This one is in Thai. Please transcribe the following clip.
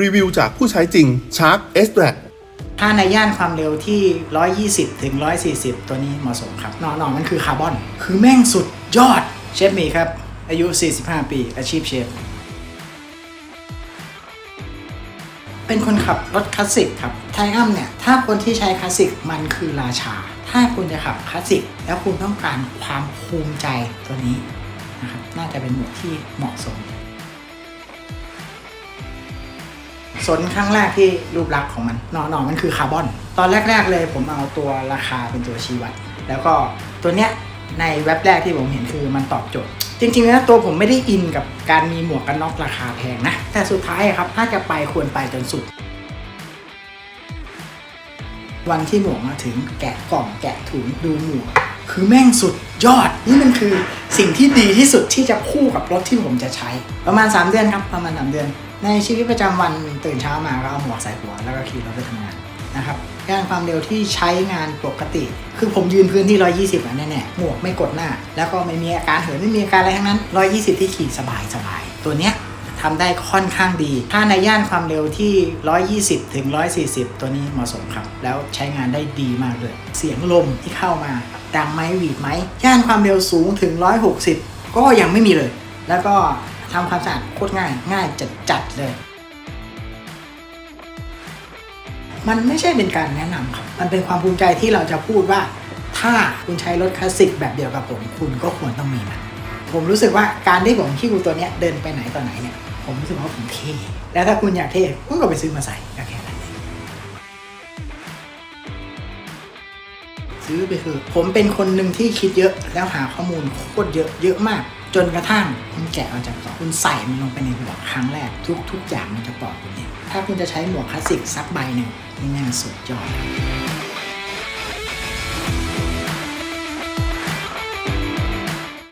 รีวิวจากผู้ใช้จริง Shark S Black ถ้าในย่านความเร็วที่ 120 ถึง 140 ตัวนี้เหมาะสมครับนอนๆมันคือคาร์บอน คือแม่งสุดยอด เชฟมีครับ อายุ 45 ปี อาชีพเชฟ เป็นคนขับรถคลาสสิกครับ ไทอัมเนี่ย ถ้าคนที่ใช้คลาสสิกมันคือราชา ถ้าคุณจะขับคลาสสิก แล้วคุณต้องการความภูมิใจตัวนี้นะครับ น่าจะเป็นหมวดที่เหมาะสม สนครั้งแรกที่รูปลักษณ์ของมันหนอหนอมันคือคาร์บอน ตอนแรก ๆ เลยผมเอาตัวราคาเป็นตัวชี้วัด แล้วก็ตัวเนี้ยในเว็บแรกที่ผมเห็นคือมันตอบโจทย์ จริงๆแล้วตัวผมไม่ได้อินกับการมีหมวกกันน็อกราคาแพงนะ แต่สุดท้ายครับถ้าจะไปควรไปจนสุด วันที่หมวกมาถึงแกะกล่องแกะถุงดูหมวกคือแม่งสุดยอด นี่มันคือสิ่งที่ดีที่สุดที่จะคู่กับรถที่ผมจะใช้ ประมาณ 3 เดือนครับ ประมาณ 3 เดือน ในชีวิตประจำวันตื่นเช้ามาก็เอาหมวกใส่หัวแล้วก็ขี่รถไปทำงานนะครับย่านความเร็วที่ใช้งานปกติ คือผมยืนพื้นที่ 120อะแน่ๆหมวกไม่กดหน้า แล้วก็ไม่มีอาการเหินไม่มีอาการอะไรทั้งนั้น 120 ที่ขี่สบายสบายๆตัวเนี้ยทำได้ค่อนข้างดี ถ้าในย่านความเร็วที่ 120 ถึง 140 ตัวนี้เหมาะสมครับ แล้วใช้งานได้ดีมากเลย เสียงลมที่เข้ามา ดังไหมหวีดไหม ย่านความเร็วสูงถึง 160 ก็ยังไม่มีเลย แล้วก็ทำความสะอาดโคตรง่าย ง่ายจัดจัดๆเลย มันไม่ใช่เป็นการแนะนำครับ มันเป็นความภูมิใจที่เราจะพูดว่า ถ้าคุณใช้รถคลาสสิกแบบเดียวกับผม คุณก็ควรต้องมีมัน ผมรู้สึกว่าการที่ผมขี้กูตัวเนี้ยเดินไปไหนต่อไหนเนี่ย ผมรู้สึกว่าผมเท่ แล้วถ้าคุณอยากเท่คุณก็ไปซื้อมาใส่ก็แค่นั้นซื้อไปเถอะผมเป็นคนหนึ่งที่คิดเยอะแล้วหาข้อมูลโคตรเยอะเยอะมาก จนกระทั่งคุณแกะออกจากกล่องคุณใส่มันลงไปในหมวกครั้งแรก ทุกทุกอย่างมันจะตอบคุณเนี่ยถ้าคุณจะใช้หมวกคลาสสิกสักใบหนึ่งนี่แม่งสุดยอด